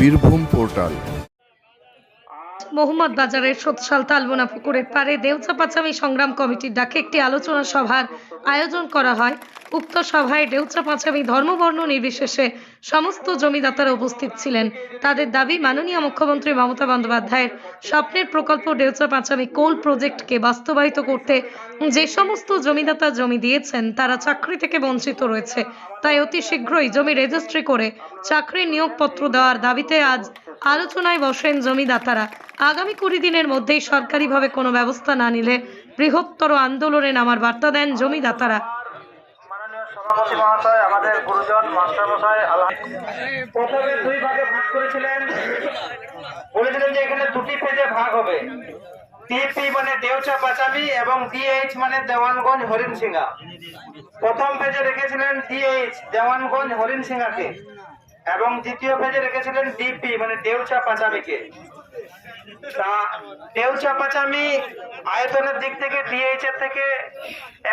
Birbhum portal. Mohammad বাজারের সৎসাল তালবোনা পুকুরের পাড়ে দেউচা পাচামি সংগ্রাম কমিটির ডাকে একটি আলোচনা সভার আয়োজন করা হয়। উক্ত সভায় দেউচা পাচামি ধর্মবর্ণ নির্বিশেষে সমস্ত জমিদাতারা উপস্থিত ছিলেন। তাদের দাবি, মাননীয় মুখ্যমন্ত্রী মমতা বন্দ্যোপাধ্যায়ের স্বপ্নের প্রকল্প দেউচা পাচামি কোল প্রজেক্টকে বাস্তবায়িত করতে যে সমস্ত জমিদাতা জমি দিয়েছেন, তারা চাকরি থেকে বঞ্চিত রয়েছে। তাই অতি শীঘ্রই জমি রেজিস্ট্রি করে চাকরির নিয়োগপত্র দেওয়ার দাবিতে আজ আলোচনায় বসেন জমিদাতারা। আগামী কুড়ি দিনের মধ্যেই সরকারিভাবে কোনো ব্যবস্থা না নিলে বৃহত্তর আন্দোলনে নামার বার্তা দেন জমিদাতারা। সভাপতি মহাশয়, আমাদের গুরুজন মাস্টার মশাই আল্লাহ। প্রথমে দুই ভাগে ভাগ করেছিলেন। বলেছিলেন যে এখানে দুটি পেজে ভাগ হবে। টিপি মানে দেউচা পাচামি এবং ডিএইচ মানে দেওয়ানগঞ্জ হরিণ সিংহা প্রথম পেজে রেখেছিলেন ডিএইচ, দেওয়ানগঞ্জ হরিণ সিংহাকে এবং দ্বিতীয় পেজে রেখেছিলেন ডিপি মানে দেউচা পাচামিকে। তা দেউচা পাচামি আয়তনের দিক থেকে ডিএইচ এর থেকে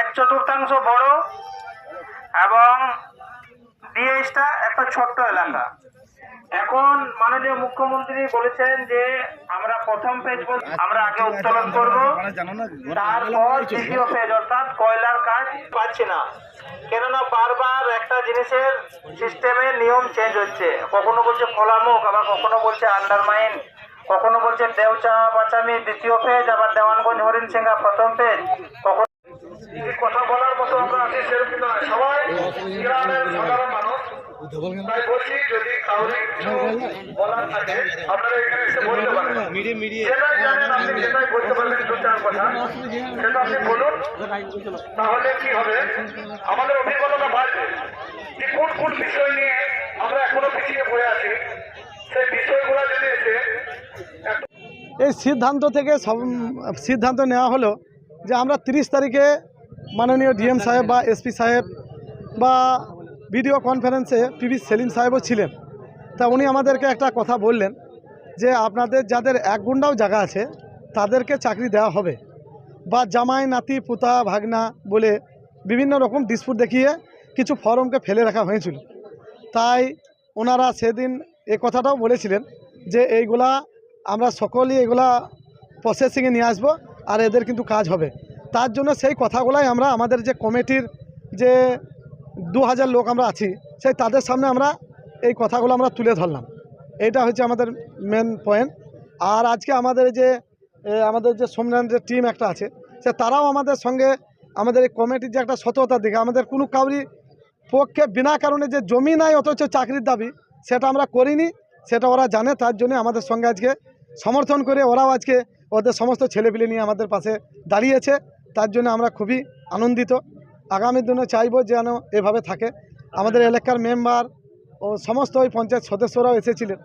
এক চতুর্থাংশ বড় এবং ডিএইচটা একটা ছোট্ট এলাকা। এখন মাননীয় মুখ্যমন্ত্রী বলেছেন যে আমরা প্রথম পেজ আমরা আগে উত্তোলন করব। তারপর দ্বিতীয় পেজ অর্থাৎ কয়লার কাজ পাচ্ছি না। কেননা বারবার একটা জিনিসের সিস্টেমের নিয়ম চেঞ্জ হচ্ছে। কখনো বলছে খোলামুখ আবার কখনো বলছে আন্ডারমাইন কখনো বলছে দেওচা বাচামি দ্বিতীয় পেজ আবার দেওয়ানগঞ্জ হরিণ সিংহা প্রথম পেজ কখনো কথা বলার মতো আমরা আছি সেরকম নয়। সবাই গ্রামের সাধারণ তাহলে কি হবে? আমাদের অভিজ্ঞতা বাড়বে। যে কোন কোন বিষয় নিয়ে আমরা এখনও পিছিয়ে পড়ে আছি সেই বিষয়গুলো যদি এসে এই সিদ্ধান্ত থেকে সব সিদ্ধান্ত নেওয়া হলো যে আমরা তিরিশ তারিখে মাননীয় ডিএম সাহেব বা এসপি সাহেব বা ভিডিও কনফারেন্সে পিবি সেলিম সাহেবও ছিলেন। তা উনি আমাদেরকে একটা কথা বললেন যে, আপনাদের যাদের এক গুন্ডাও জায়গা আছে, তাদেরকে চাকরি দেওয়া হবে। বা জামাই, নাতি, পুতা, ভাগনা বলে বিভিন্ন রকম ডিসপুট দেখিয়ে কিছু ফর্মকে ফেলে রাখা হয়েছিল। তাই ওনারা সেদিন এ কথাটাও বলেছিলেন যে, এইগুলা আমরা সকলেই এগুলা প্রসেসিংয়ে নিয়ে আসব আর এদের কিন্তু কাজ হবে। তার জন্য সেই কথাগুলাই আমরা আমাদের যে কমিটির যে দু হাজার লোক আমরা আছি, সেই তাদের সামনে আমরা এই কথাগুলো আমরা তুলে ধরলাম। এটা হচ্ছে আমাদের মেন পয়েন্ট আর আজকে আমাদের যে আমাদের যে সোমনাথের টিম একটা আছে, সে তারাও আমাদের সঙ্গে আমাদের এই কমিটির যে একটা সততার দিকে, আমাদের কোনো কাউরি পক্ষে বিনা কারণে যে জমি নাই অথচ চাকরির দাবি, সেটা আমরা করিনি, সেটা ওরা জানে, তার জন্য আমাদের সঙ্গে আজকে সমর্থন করে ওরাও আজকে ওদের সমস্ত ছেলেপিলে নিয়ে আমাদের পাশে দাঁড়িয়েছে। তার জন্য আমরা খুবই আনন্দিত। আগামী দিনে চাইব যেন এভাবে থাকে। আমাদের এলাকার মেম্বার ও সমস্ত ওই পঞ্চায়েত সদস্যরাও এসেছিলেন।